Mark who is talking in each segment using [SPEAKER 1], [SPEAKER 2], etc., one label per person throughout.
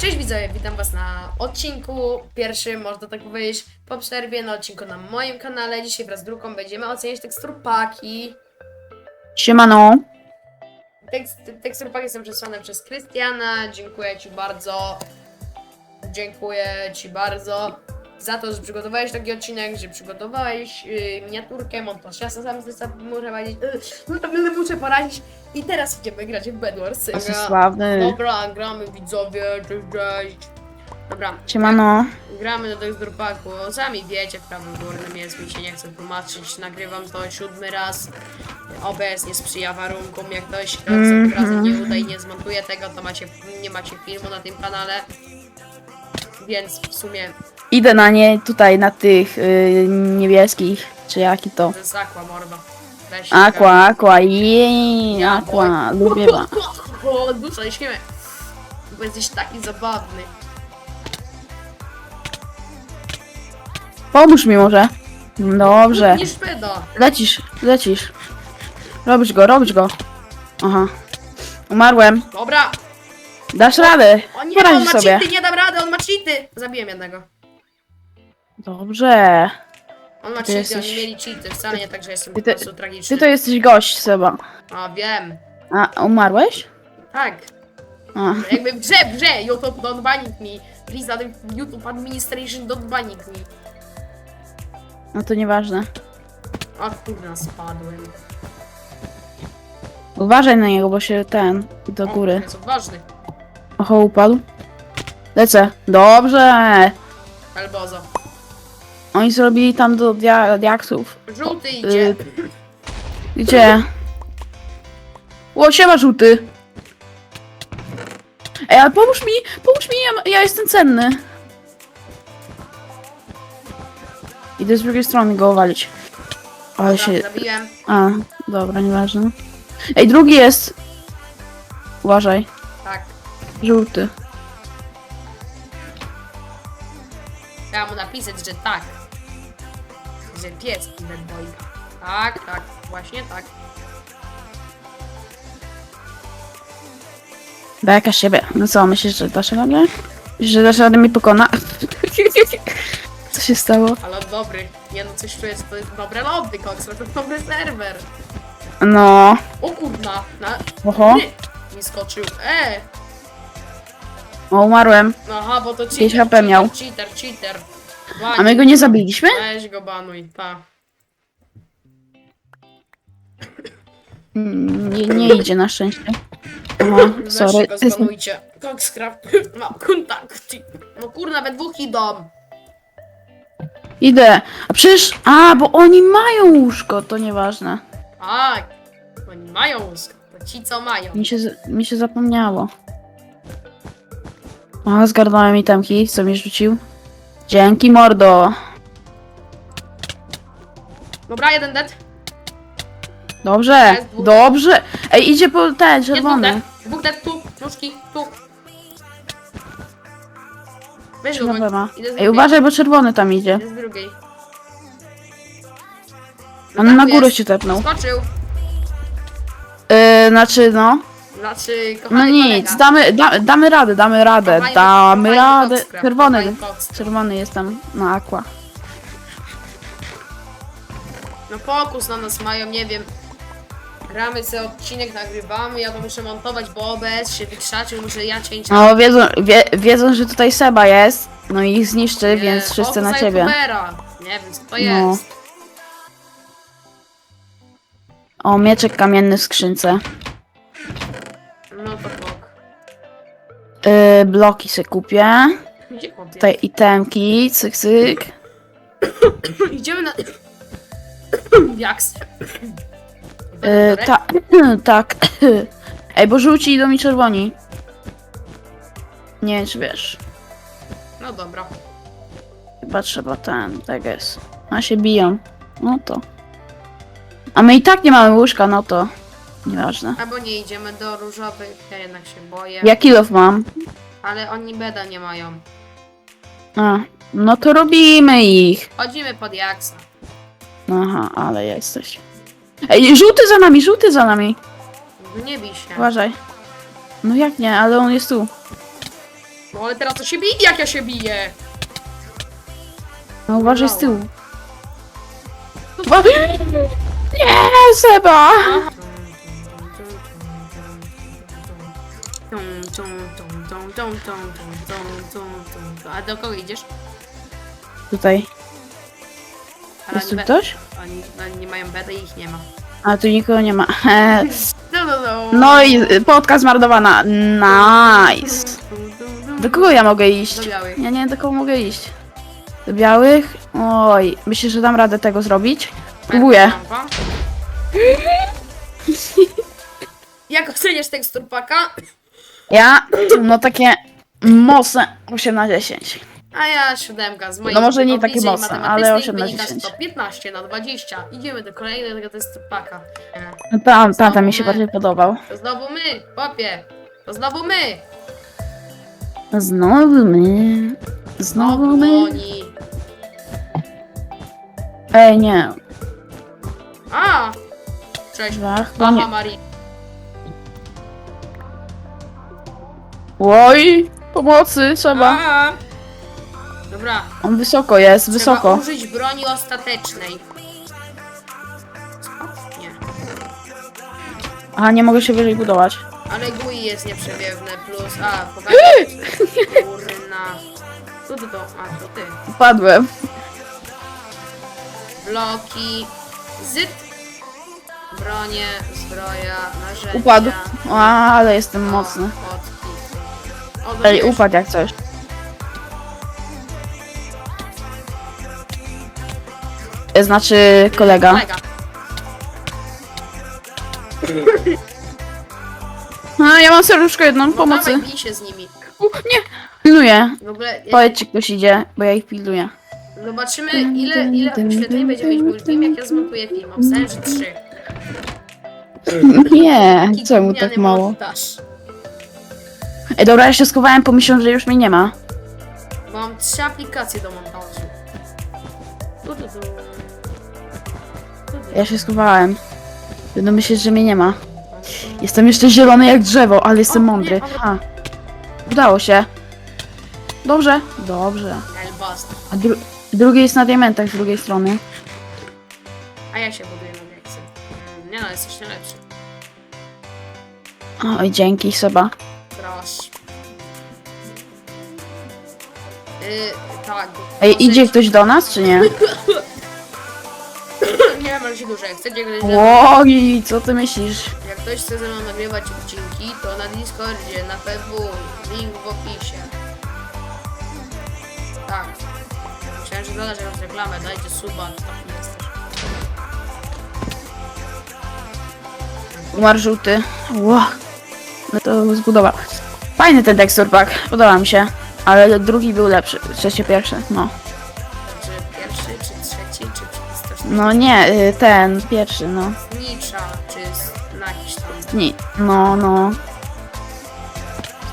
[SPEAKER 1] Cześć widzowie, witam was na odcinku pierwszym, można tak powiedzieć, po przerwie na odcinku na moim kanale. Dzisiaj wraz z drugą będziemy oceniać teksturpaki.
[SPEAKER 2] Siemano.
[SPEAKER 1] Tekst, teksturpaki są przesłane przez Krystiana, dziękuję ci bardzo. Dziękuję ci bardzo za to, że przygotowałeś taki odcinek, że przygotowałeś yy, miniaturkę, montaż. Ja sam sobie muszę powiedzieć, yy, muszę poradzić. I teraz idziemy grać w Bedwars.
[SPEAKER 2] Jesteś sławny.
[SPEAKER 1] Dobra, gramy widzowie, cześć, cześć. Dobra,
[SPEAKER 2] Siemano.
[SPEAKER 1] gramy do tych paku. Sami wiecie, w prawym górnym jest, mi się nie chce tłumaczyć. Nagrywam to siódmy raz. OBS nie sprzyja warunkom, jak ktoś raz
[SPEAKER 2] Mhm.
[SPEAKER 1] razem nie uda i nie zmontuje tego, to macie, nie macie filmu na tym kanale. Więc w sumie
[SPEAKER 2] Idę na nie tutaj, na tych y, niebieskich. Czy jaki to?
[SPEAKER 1] to jest aqua morda. Weź
[SPEAKER 2] Aqua, aqua, jej, aqua. Lubię was.
[SPEAKER 1] O, nie śmiemy. Bo jesteś taki zabawny.
[SPEAKER 2] Pomóż mi może. Dobrze. Lecisz, lecisz. Robisz go, robisz go. Aha. Umarłem.
[SPEAKER 1] Dobra.
[SPEAKER 2] Dasz radę.
[SPEAKER 1] O nie, on
[SPEAKER 2] Poradzisz
[SPEAKER 1] ma
[SPEAKER 2] sobie.
[SPEAKER 1] cheaty, nie dam rady, on ma cheaty. Zabiłem jednego.
[SPEAKER 2] Dobrze.
[SPEAKER 1] On ma
[SPEAKER 2] Ty
[SPEAKER 1] cheaty,
[SPEAKER 2] jesteś-
[SPEAKER 1] oni mieli cheaty. Wcale nie tak, że jestem
[SPEAKER 2] Ty
[SPEAKER 1] po
[SPEAKER 2] to-
[SPEAKER 1] prostu tragiczny.
[SPEAKER 2] Ty to jesteś gość, Seba.
[SPEAKER 1] A, wiem.
[SPEAKER 2] A, umarłeś?
[SPEAKER 1] Tak.
[SPEAKER 2] A.
[SPEAKER 1] Jakby w grze, w grze, YouTube don't banic me. Please, adam- YouTube administration don't banic me.
[SPEAKER 2] No to nieważne.
[SPEAKER 1] O kurna, spadłem.
[SPEAKER 2] Uważaj na niego, bo się ten do
[SPEAKER 1] O,
[SPEAKER 2] góry.
[SPEAKER 1] Jest odważny.
[SPEAKER 2] Oho, upadł. Lecę. Dobrze.
[SPEAKER 1] Elbozo.
[SPEAKER 2] Oni zrobili tam do dia diaksów.
[SPEAKER 1] Żółty idzie.
[SPEAKER 2] Y, Gdzie? O, siema żółty. Ej, ale pomóż mi, pomóż mi, ja, ja jestem cenny. Idę z drugiej strony go walić. Ale się...
[SPEAKER 1] Zabiłem.
[SPEAKER 2] A, dobra, nieważne. Ej, drugi jest. Uważaj,
[SPEAKER 1] Tak.
[SPEAKER 2] żółty.
[SPEAKER 1] Trzeba mu napisać, że tak. Że pies bad boy. Tak, tak, właśnie tak.
[SPEAKER 2] Beka siebie. No co, myślisz, że dasz radę? Że dasz radę mi pokona? Co się stało?
[SPEAKER 1] Ale on dobry. Nie no, coś czuję, że to jest dobre lobby, koks, to jest dobry serwer.
[SPEAKER 2] No.
[SPEAKER 1] O kurna, na...
[SPEAKER 2] Oho.
[SPEAKER 1] Nie, mi skoczył. E!
[SPEAKER 2] O, umarłem.
[SPEAKER 1] Aha, bo to cheater,
[SPEAKER 2] 5 HP
[SPEAKER 1] cheater,
[SPEAKER 2] miał.
[SPEAKER 1] cheater, cheater.
[SPEAKER 2] A my go nie zabiliśmy?
[SPEAKER 1] Weź go banuj, pa.
[SPEAKER 2] Mm, Nie, nie idzie na szczęście.
[SPEAKER 1] Weź
[SPEAKER 2] sorry.
[SPEAKER 1] go zbanujcie. Coxcraft, mam kontakt. No kurna, we dwóch idą.
[SPEAKER 2] Idę. A przecież... A, bo oni mają łóżko, to nieważne.
[SPEAKER 1] Tak, oni mają łóżko. To ci co mają.
[SPEAKER 2] Mi się, z- mi się zapomniało. A, zgarnąłem itemki, co mi rzucił. Dzięki, mordo.
[SPEAKER 1] Dobra, jeden dead.
[SPEAKER 2] Dobrze,
[SPEAKER 1] Jest dwóch.
[SPEAKER 2] dobrze. Ej, idzie po ten,
[SPEAKER 1] Jest dwóch
[SPEAKER 2] czerwony.
[SPEAKER 1] dead. Dwóch dead, tu, nóżki, tu. Weź go,
[SPEAKER 2] Problema.
[SPEAKER 1] idę z
[SPEAKER 2] Ej,
[SPEAKER 1] drugiej.
[SPEAKER 2] uważaj, bo czerwony tam idzie.
[SPEAKER 1] Idę z drugiej.
[SPEAKER 2] On na górę się tepnął.
[SPEAKER 1] Skoczył.
[SPEAKER 2] Yy, znaczy, no.
[SPEAKER 1] Znaczy,
[SPEAKER 2] No
[SPEAKER 1] kochany
[SPEAKER 2] nic,
[SPEAKER 1] kolega.
[SPEAKER 2] damy, da, damy radę, damy radę,
[SPEAKER 1] Kochany-
[SPEAKER 2] damy
[SPEAKER 1] kochany
[SPEAKER 2] radę. Czerwony, czerwony jest tam na aqua.
[SPEAKER 1] No fokus na nas mają, nie wiem. Gramy sobie odcinek, nagrywamy, ja to muszę montować, bo OBS się wykrzaczył, muszę ja cięć.
[SPEAKER 2] No wiedzą, wie, wiedzą, że tutaj Seba jest, no i ich zniszczy, więc wszyscy na ciebie.
[SPEAKER 1] YouTubera. Nie wiem co to
[SPEAKER 2] No.
[SPEAKER 1] jest.
[SPEAKER 2] O, mieczek kamienny w skrzynce. Yy, bloki se kupię.
[SPEAKER 1] Gdzie chłopie?
[SPEAKER 2] Tutaj itemki, cyk, cyk.
[SPEAKER 1] Idziemy na... Jaks.
[SPEAKER 2] Yy, ta, tak. Ej, bo żółci idą mi czerwoni. Nie wiem, czy wiesz.
[SPEAKER 1] No dobra.
[SPEAKER 2] Chyba trzeba ten, tak jest. A się biją. No to. A my i tak nie mamy łóżka, no to. Nieważne.
[SPEAKER 1] Albo nie idziemy do różowych, ja jednak się boję.
[SPEAKER 2] Ja kilof mam.
[SPEAKER 1] Ale oni beda nie mają.
[SPEAKER 2] A, no to robimy ich.
[SPEAKER 1] Chodzimy pod Jaksa.
[SPEAKER 2] Aha, ale jesteś. Ej, żółty za nami, żółty za nami.
[SPEAKER 1] Nie bij się.
[SPEAKER 2] Uważaj. No jak nie, ale on jest tu.
[SPEAKER 1] No ale teraz to się bije, jak ja się biję.
[SPEAKER 2] No uważaj z tyłu. Uwa- Nie, Seba!
[SPEAKER 1] Tum, A do kogo idziesz?
[SPEAKER 2] Tutaj.
[SPEAKER 1] Ale
[SPEAKER 2] Jest tu
[SPEAKER 1] be-
[SPEAKER 2] ktoś?
[SPEAKER 1] Oni, oni nie mają bedy i ich nie ma.
[SPEAKER 2] A tu nikogo nie ma.
[SPEAKER 1] No, no, no.
[SPEAKER 2] No i y, podka zmarnowana. Nice. Do kogo ja mogę iść?
[SPEAKER 1] Do białych.
[SPEAKER 2] Ja nie wiem, do kogo mogę iść. Do białych? Oj, myślisz, że dam radę tego zrobić? Próbuję.
[SPEAKER 1] Lampa. Jak oceniasz tekstur paka?
[SPEAKER 2] Ja? No takie mocne 8 na 10.
[SPEAKER 1] A ja siódemka z mojej
[SPEAKER 2] No może nie
[SPEAKER 1] obliczeń
[SPEAKER 2] takie mocne,
[SPEAKER 1] matematycznych
[SPEAKER 2] ale 8 na
[SPEAKER 1] wynika
[SPEAKER 2] 10.
[SPEAKER 1] 115 na 20. Idziemy do kolejnego testu paka.
[SPEAKER 2] No tam, tam,
[SPEAKER 1] Znowu
[SPEAKER 2] mi się bardziej podobał.
[SPEAKER 1] To znowu my, chłopie. To znowu my.
[SPEAKER 2] Znowu my. Znowu my.
[SPEAKER 1] oni.
[SPEAKER 2] Ej, nie.
[SPEAKER 1] A! Cześć.
[SPEAKER 2] Dwa, chyba nie.
[SPEAKER 1] Mama Marii.
[SPEAKER 2] Oj, pomocy trzeba.
[SPEAKER 1] A! Dobra.
[SPEAKER 2] On wysoko jest, wysoko.
[SPEAKER 1] Trzeba użyć broni ostatecznej. Nie.
[SPEAKER 2] A nie mogę się wyżej budować.
[SPEAKER 1] Ale GUI jest nieprzebiewne plus... A, pokażę. Kurna. Co to to? A, to ty.
[SPEAKER 2] Upadłem.
[SPEAKER 1] Bloki. Zyt. Bronie, zbroja, narzędzia.
[SPEAKER 2] Upadł. A, ale jestem mocny.
[SPEAKER 1] O,
[SPEAKER 2] Ej, upadł jak coś. Znaczy kolega.
[SPEAKER 1] Kolega.
[SPEAKER 2] A, ja mam serduszko jedną,
[SPEAKER 1] No
[SPEAKER 2] pomocy.
[SPEAKER 1] dawaj, bij się z nimi.
[SPEAKER 2] U, nie. Pilnuję.
[SPEAKER 1] W ogóle ja-
[SPEAKER 2] Powiedz, czy ktoś idzie, bo ja ich pilnuję.
[SPEAKER 1] zobaczymy ile, ile wyświetleń będzie mieć mój film, jak ja zmontuję film. Obstałem, że trzy.
[SPEAKER 2] Nie,
[SPEAKER 1] Taki
[SPEAKER 2] czemu
[SPEAKER 1] gówniany
[SPEAKER 2] tak mało?
[SPEAKER 1] montaż.
[SPEAKER 2] Ej, dobra, ja się schowałem, pomyślałem, że już mnie nie ma.
[SPEAKER 1] Mam trzy aplikacje do montażu. Tu, tu, tu. Tu, tu.
[SPEAKER 2] Ja się schowałem. Będą myśleć, że mnie nie ma. Jestem jeszcze zielony jak drzewo, ale jestem
[SPEAKER 1] O,
[SPEAKER 2] mądry.
[SPEAKER 1] nie, dobra.
[SPEAKER 2] A. Udało się. Dobrze. Dobrze.
[SPEAKER 1] Elbast.
[SPEAKER 2] A dru drugi jest na diamentach z drugiej strony.
[SPEAKER 1] A ja się buduję na. Mm, Nie no, jesteś najlepszy.
[SPEAKER 2] Oj, dzięki Seba.
[SPEAKER 1] Proszę. Yy, tak.
[SPEAKER 2] Ej,
[SPEAKER 1] dosyć-
[SPEAKER 2] idzie ktoś do nas, czy nie?
[SPEAKER 1] Nie mam się dużo. Jak chcecie mną,
[SPEAKER 2] Oj, co ty myślisz?
[SPEAKER 1] jak ktoś chce ze mną nagrywać odcinki, to na Discordzie, na Facebook, link w opisie. Tak. Myślałem, że dodasz jakąś reklamę, dajcie suba, to tak jest.
[SPEAKER 2] Umarł żółty. Ło. No to zbudował. Fajny ten tekstur pack, podoba mi się. Ale drugi był lepszy. Trzeci, pierwszy, no.
[SPEAKER 1] Czy pierwszy, czy trzeci, czy coś
[SPEAKER 2] No nie, y, ten, pierwszy, no.
[SPEAKER 1] Nicza, czy z, na jakiś tam.
[SPEAKER 2] Nie, no, no.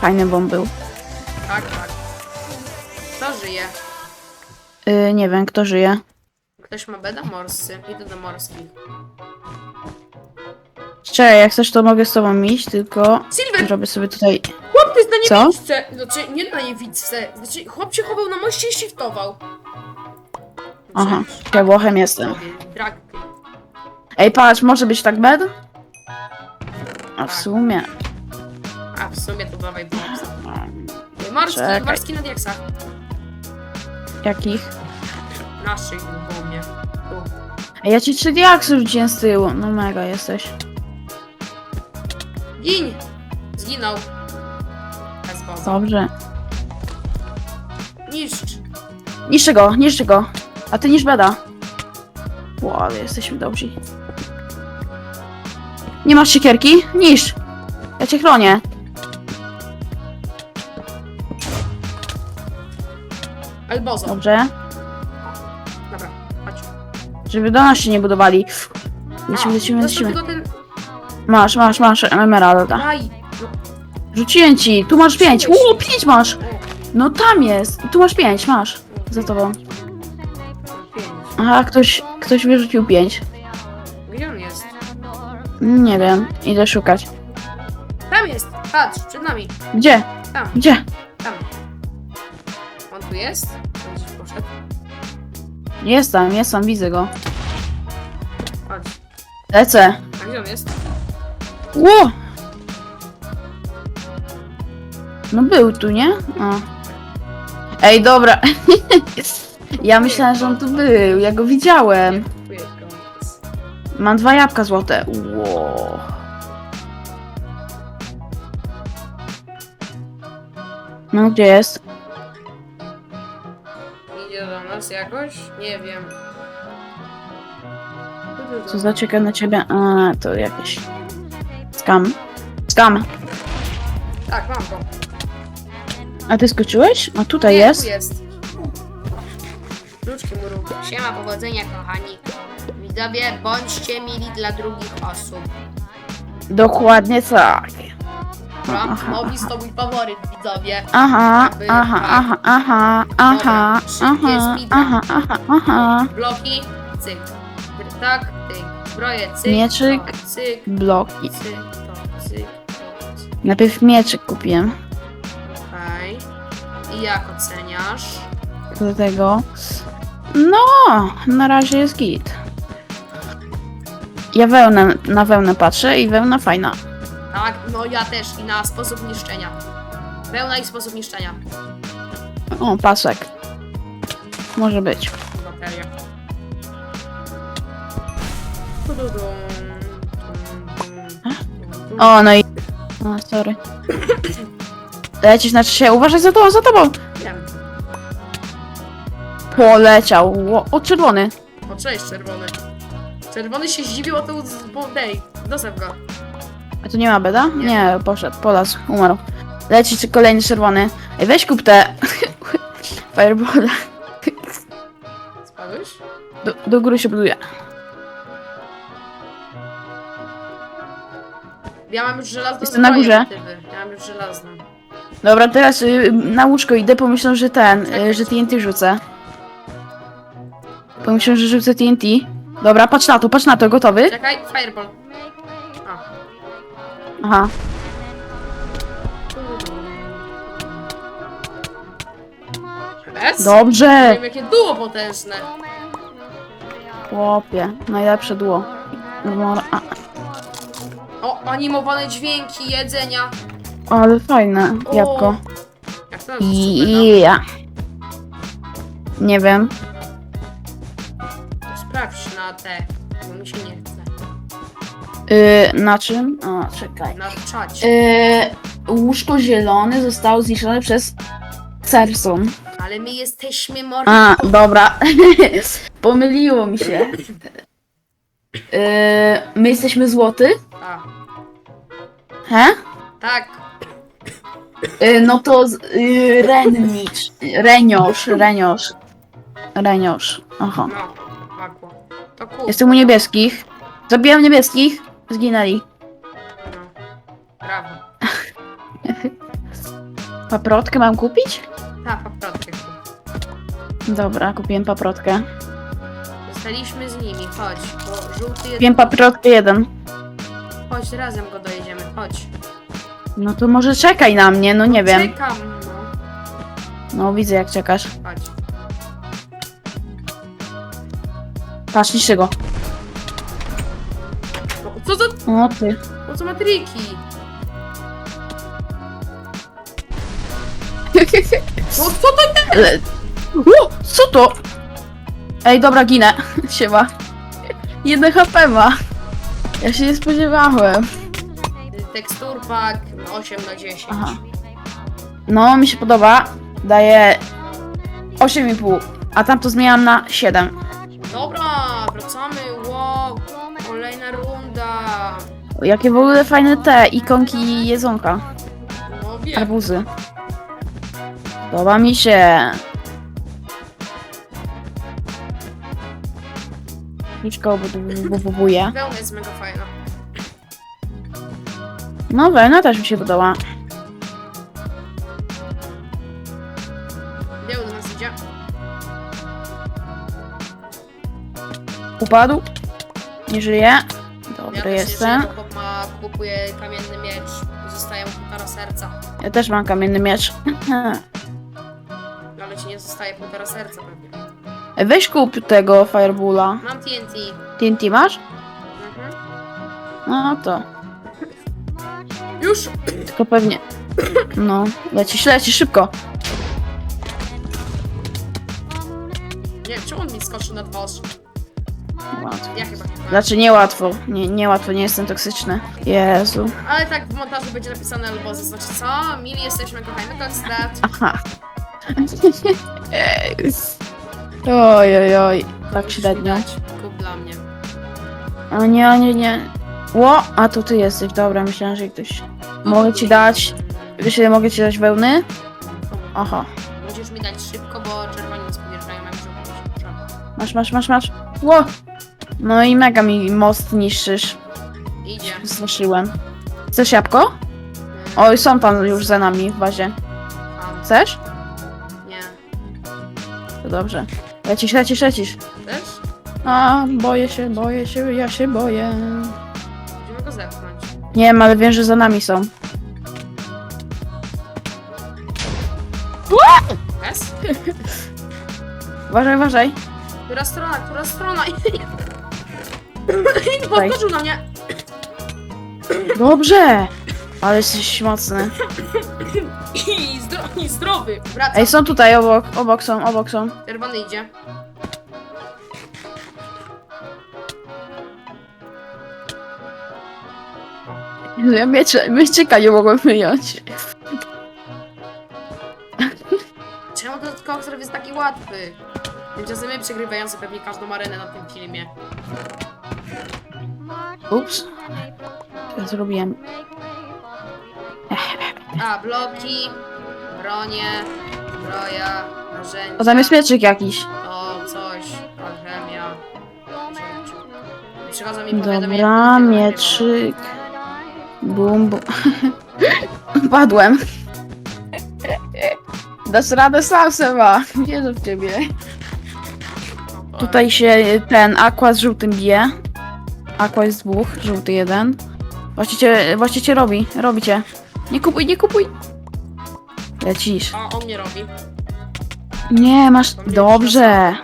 [SPEAKER 2] Fajny bomb był.
[SPEAKER 1] Tak, tak. Kto żyje?
[SPEAKER 2] Y, nie wiem, kto żyje.
[SPEAKER 1] Ktoś ma beda morscy. Idę do morskich.
[SPEAKER 2] Czekaj, jak chcesz, to mogę z tobą iść, tylko
[SPEAKER 1] Silver!
[SPEAKER 2] zrobię sobie tutaj...
[SPEAKER 1] Chłop jest na
[SPEAKER 2] Co?
[SPEAKER 1] niewidce! Znaczy, nie na niewidce. Znaczy, chłop się chował na moście i shiftował.
[SPEAKER 2] Aha, ja Włochem jestem.
[SPEAKER 1] Drag.
[SPEAKER 2] Ej, patrz, może być tak bed? A w
[SPEAKER 1] Tak.
[SPEAKER 2] sumie...
[SPEAKER 1] A, w sumie to dawaj. Morski,
[SPEAKER 2] Czekaj.
[SPEAKER 1] morski na diaksach.
[SPEAKER 2] Jakich?
[SPEAKER 1] Naszych, bo mnie.
[SPEAKER 2] Ej, ja ci trzy diaksy rzuciłem z tyłu. No mega jesteś.
[SPEAKER 1] Gin! Zginął.
[SPEAKER 2] Dobrze.
[SPEAKER 1] Niszcz.
[SPEAKER 2] Niszczy go, niszczy go. A ty niż beda. Ło, ale jesteśmy dobrzy. Nie masz siekierki? Niszcz. Ja cię chronię.
[SPEAKER 1] Albozo.
[SPEAKER 2] Dobrze.
[SPEAKER 1] Dobra, chodź.
[SPEAKER 2] Żeby do nas się nie budowali. Lecimy, lecimy,
[SPEAKER 1] to
[SPEAKER 2] lecimy.
[SPEAKER 1] tylko ten...
[SPEAKER 2] Masz, masz, masz emeralda.
[SPEAKER 1] Daj!
[SPEAKER 2] Rzuciłem ci, tu masz pięć. Ło, pięć masz. No tam jest. Tu masz pięć, masz. Za tobą.
[SPEAKER 1] pięć.
[SPEAKER 2] Aha, ktoś, ktoś wyrzucił pięć.
[SPEAKER 1] Gdzie on jest?
[SPEAKER 2] Nie wiem, idę szukać.
[SPEAKER 1] Tam jest! Patrz, przed nami.
[SPEAKER 2] Gdzie?
[SPEAKER 1] Tam,
[SPEAKER 2] Gdzie?
[SPEAKER 1] tam. tu jest? On Gdzieś poszedł.
[SPEAKER 2] Jest tam, jest tam, widzę go.
[SPEAKER 1] Chodź.
[SPEAKER 2] Lecę.
[SPEAKER 1] A gdzie on jest?
[SPEAKER 2] Ło! No był tu, nie? O. Ej, dobra. ja myślałem, że on tu był. Ja go widziałem. Mam dwa jabłka złote. Ło. No, gdzie jest?
[SPEAKER 1] Idzie do nas jakoś? Nie wiem.
[SPEAKER 2] Co za czeka na ciebie? A, to jakieś... Skam. Skam.
[SPEAKER 1] Tak, mam go.
[SPEAKER 2] A ty skoczyłeś? A tutaj
[SPEAKER 1] Nie,
[SPEAKER 2] jest?
[SPEAKER 1] Tu jest. Kluczki mu rób. Siema, powodzenia kochani. Widzowie, bądźcie mili dla drugich osób.
[SPEAKER 2] Dokładnie tak. Aha,
[SPEAKER 1] Mobis to mój faworyt, widzowie.
[SPEAKER 2] Aha,
[SPEAKER 1] Jakby
[SPEAKER 2] aha,
[SPEAKER 1] tak.
[SPEAKER 2] aha, aha, aha,
[SPEAKER 1] szybkie
[SPEAKER 2] aha,
[SPEAKER 1] speedrun.
[SPEAKER 2] aha, aha, aha.
[SPEAKER 1] Bloki, cyk. Tak, cyk. Zbroje, cyk.
[SPEAKER 2] Mieczyk.
[SPEAKER 1] To, cyk,
[SPEAKER 2] Bloki.
[SPEAKER 1] cyk, to, cyk.
[SPEAKER 2] Najpierw mieczyk kupiłem.
[SPEAKER 1] Jak oceniasz?
[SPEAKER 2] Do tego. No, na razie jest git. Ja wełnę, na wełnę patrzę i wełna fajna.
[SPEAKER 1] Tak, no ja też i na sposób niszczenia. Pełna i sposób niszczenia.
[SPEAKER 2] O, pasek. Może być.
[SPEAKER 1] Bateria. Tududum.
[SPEAKER 2] O, no i... O, sorry. Lecisz na się. Uważaj za tobą, za tobą!
[SPEAKER 1] Wiem.
[SPEAKER 2] Poleciał. Ło- O, czerwony.
[SPEAKER 1] O, cześć, czerwony. Czerwony się zdziwił o to po dej. Dostaw go.
[SPEAKER 2] A tu nie ma beda?
[SPEAKER 1] Nie.
[SPEAKER 2] Poszedł, polas, umarł. Leci czy kolejny czerwony. Ej, weź kup te... Fireballa.
[SPEAKER 1] Spadłeś?
[SPEAKER 2] Do, do góry się buduje.
[SPEAKER 1] Ja mam już żelazną
[SPEAKER 2] Jestem na
[SPEAKER 1] zbroję,
[SPEAKER 2] górze.
[SPEAKER 1] Ja mam już żelazną.
[SPEAKER 2] Dobra, teraz y, na łóżko idę, pomyślą, że ten, y, że TNT rzucę. Pomyślą, że rzucę TNT. Dobra, patrz na to, patrz na to, gotowy?
[SPEAKER 1] Czekaj, fireball. A.
[SPEAKER 2] Aha.
[SPEAKER 1] Bez?
[SPEAKER 2] Dobrze!
[SPEAKER 1] Wiem, jakie duo potężne.
[SPEAKER 2] Chłopie, najlepsze duo. A,
[SPEAKER 1] O, animowane dźwięki jedzenia.
[SPEAKER 2] Ale fajne,
[SPEAKER 1] O.
[SPEAKER 2] jabłko.
[SPEAKER 1] Jak to
[SPEAKER 2] I ja. Nie wiem.
[SPEAKER 1] Sprawdź na te, bo mi się nie chce.
[SPEAKER 2] Y, na czym? O, czekaj.
[SPEAKER 1] Na czacie.
[SPEAKER 2] Y, łóżko zielone zostało zniszczone przez Serson.
[SPEAKER 1] Ale my jesteśmy mor...
[SPEAKER 2] A, dobra. Pomyliło mi się. Y, my jesteśmy złoty?
[SPEAKER 1] A,
[SPEAKER 2] He?
[SPEAKER 1] tak.
[SPEAKER 2] Y, no to z- y, Rennicz. Reniosz, Reniosz. Reniosz. Aha.
[SPEAKER 1] No. To.
[SPEAKER 2] Jestem u niebieskich. Zabijam niebieskich. Zginęli.
[SPEAKER 1] No. Brawo.
[SPEAKER 2] Paprotkę mam kupić?
[SPEAKER 1] Ta, paprotkę kup.
[SPEAKER 2] Dobra, kupiłem paprotkę.
[SPEAKER 1] Zostaliśmy z nimi, chodź. Bo żółty jest...
[SPEAKER 2] Kupiłem paprotkę jeden.
[SPEAKER 1] Chodź, razem go dojedziemy, chodź.
[SPEAKER 2] No to może czekaj na mnie, no nie wiem.
[SPEAKER 1] Czekam, no.
[SPEAKER 2] No widzę jak czekasz.
[SPEAKER 1] Chodź.
[SPEAKER 2] Patrz, niszczy go.
[SPEAKER 1] No, co za...
[SPEAKER 2] O ty.
[SPEAKER 1] Po co ma triki? No co to jest?
[SPEAKER 2] Ale... Co to? Ej, dobra, ginę. Siema. Jedno HP ma. Ja się nie spodziewałem.
[SPEAKER 1] Tekstur pack 8 na 10.
[SPEAKER 2] Aha. No, mi się podoba. Daję 8,5. A tam to zmieniam na 7.
[SPEAKER 1] Dobra, wracamy. Wow, kolejna runda.
[SPEAKER 2] Jakie w ogóle fajne te ikonki jedzonka.
[SPEAKER 1] No wiem.
[SPEAKER 2] Arbuzy. Podoba mi się. Liczko buduje.
[SPEAKER 1] Wełna jest mega fajna.
[SPEAKER 2] No, wełna też mi się podoba.
[SPEAKER 1] Gdzie do nas idzie?
[SPEAKER 2] Upadł. Nie żyje.
[SPEAKER 1] Ja
[SPEAKER 2] Dobry
[SPEAKER 1] też
[SPEAKER 2] jestem.
[SPEAKER 1] chłop ma, kupuje kamienny miecz. Zostaje mu półtora serca.
[SPEAKER 2] Ja też mam kamienny miecz.
[SPEAKER 1] Ale ci nie zostaje półtora serca pewnie.
[SPEAKER 2] Weź kup tego Fireballa.
[SPEAKER 1] Mam TNT.
[SPEAKER 2] TNT masz?
[SPEAKER 1] Mhm.
[SPEAKER 2] No to.
[SPEAKER 1] Już!
[SPEAKER 2] Tylko pewnie. No, lecisz, lecisz szybko.
[SPEAKER 1] Nie, czemu on mi skoczył na twarz?
[SPEAKER 2] Łatwo.
[SPEAKER 1] Ja chyba nie
[SPEAKER 2] Znaczy niełatwo. Nie, niełatwo, nie jestem toksyczny. Jezu.
[SPEAKER 1] Ale tak w montażu będzie napisane albo zaznaczy co? Mili jesteśmy, kochajmy Kokstrat.
[SPEAKER 2] Aha. oj, oj, oj. Tak średnio.
[SPEAKER 1] Kup dla mnie.
[SPEAKER 2] O nie, o nie, nie. Ło, a to ty jesteś. Dobra, myślałem, że ktoś. Mogę ci dać. Wiesz, ile mogę ci dać wełny? Aha.
[SPEAKER 1] Musisz mi dać szybko, bo czerwoni nas podjeżdżają, jak żółto.
[SPEAKER 2] Masz, masz, masz, masz. Ło! No i mega mi most niszczysz.
[SPEAKER 1] Idzie.
[SPEAKER 2] Zniszczyłem. Chcesz jabłko? Oj, są tam już za nami w bazie.
[SPEAKER 1] Mam.
[SPEAKER 2] Chcesz?
[SPEAKER 1] Nie.
[SPEAKER 2] To dobrze. Lecisz, lecisz, lecisz.
[SPEAKER 1] Też?
[SPEAKER 2] A, boję się, boję się, ja się boję. Nie wiem, ale wiem, że za nami są.
[SPEAKER 1] Jest?
[SPEAKER 2] Uważaj, uważaj.
[SPEAKER 1] Która strona, która strona? Nie
[SPEAKER 2] Daj.
[SPEAKER 1] podskoczył na mnie!
[SPEAKER 2] Dobrze! Ale jesteś mocny.
[SPEAKER 1] I, zdro i zdrowy! Wracam.
[SPEAKER 2] Ej, są tutaj obok, obok są, obok są.
[SPEAKER 1] Czerwony idzie.
[SPEAKER 2] Ja miecze, mieczyka nie mogłem wyjąć.
[SPEAKER 1] Czemu ten kokser jest taki łatwy? Tymczasem my przegrywający pewnie każdą arenę na tym filmie.
[SPEAKER 2] Ups. To zrobiłem.
[SPEAKER 1] A, bloki, bronie, zbroja, narzędzia.
[SPEAKER 2] O, tam jest mieczyk jakiś.
[SPEAKER 1] To coś, alchemia. Przychodzą mi powiadomienia.
[SPEAKER 2] Dobra, mieczyk. Bum, bum. Padłem. Dasz radę sam Seba. Wierzę w ciebie. Tutaj się ten aqua z żółtym bije. Aqua jest dwóch, żółty jeden. Właściciel, właściciel robi, robicie. Nie kupuj, nie kupuj. Lecisz.
[SPEAKER 1] A, on mnie robi.
[SPEAKER 2] Nie, masz. Dobrze.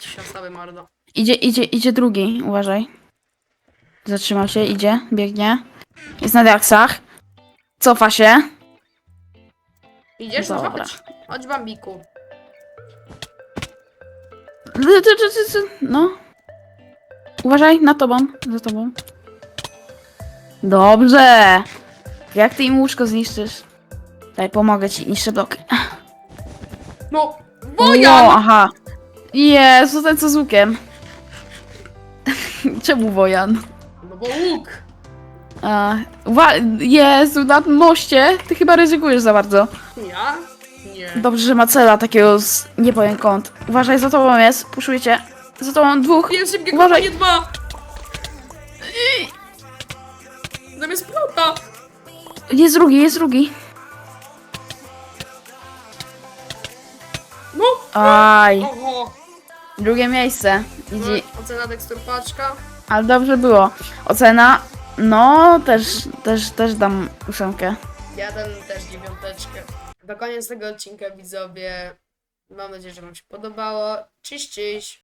[SPEAKER 1] Się osoby, mordo.
[SPEAKER 2] Idzie, idzie, idzie drugi, uważaj. Zatrzymał się, idzie, biegnie. Jest na diaksach. Cofa się.
[SPEAKER 1] Idziesz? No
[SPEAKER 2] Dobra.
[SPEAKER 1] chodź. Chodź, Bambiku.
[SPEAKER 2] No. Uważaj, na tobą, za tobą. Dobrze. Jak ty im łóżko zniszczysz? Daj, pomogę ci, niszczę bloki.
[SPEAKER 1] No, Wojan!
[SPEAKER 2] aha. Jezu, ten co z łukiem. Czemu wojan?
[SPEAKER 1] No bo łuk!
[SPEAKER 2] A, wa- Jezu, na moście. Ty chyba ryzykujesz za bardzo.
[SPEAKER 1] Ja? Nie.
[SPEAKER 2] Dobrze, że ma cela takiego z... Nie powiem kąt. Uważaj, za tobą jest. Puszuję cię. Za tobą dwóch.
[SPEAKER 1] Jest szybkie
[SPEAKER 2] Uważaj.
[SPEAKER 1] kopanie dwa! Zamiast prota!
[SPEAKER 2] Jest drugi, jest drugi.
[SPEAKER 1] No!
[SPEAKER 2] Aj.
[SPEAKER 1] Oho!
[SPEAKER 2] Drugie miejsce. Idzie.
[SPEAKER 1] No, Ocena tekstur paczka.
[SPEAKER 2] Ale dobrze było. Ocena. No, też, też, też dam ósemkę.
[SPEAKER 1] Ja dam też dziewiąteczkę. Do koniec tego odcinka widzowie. Mam nadzieję, że wam się podobało. Cześć, cześć!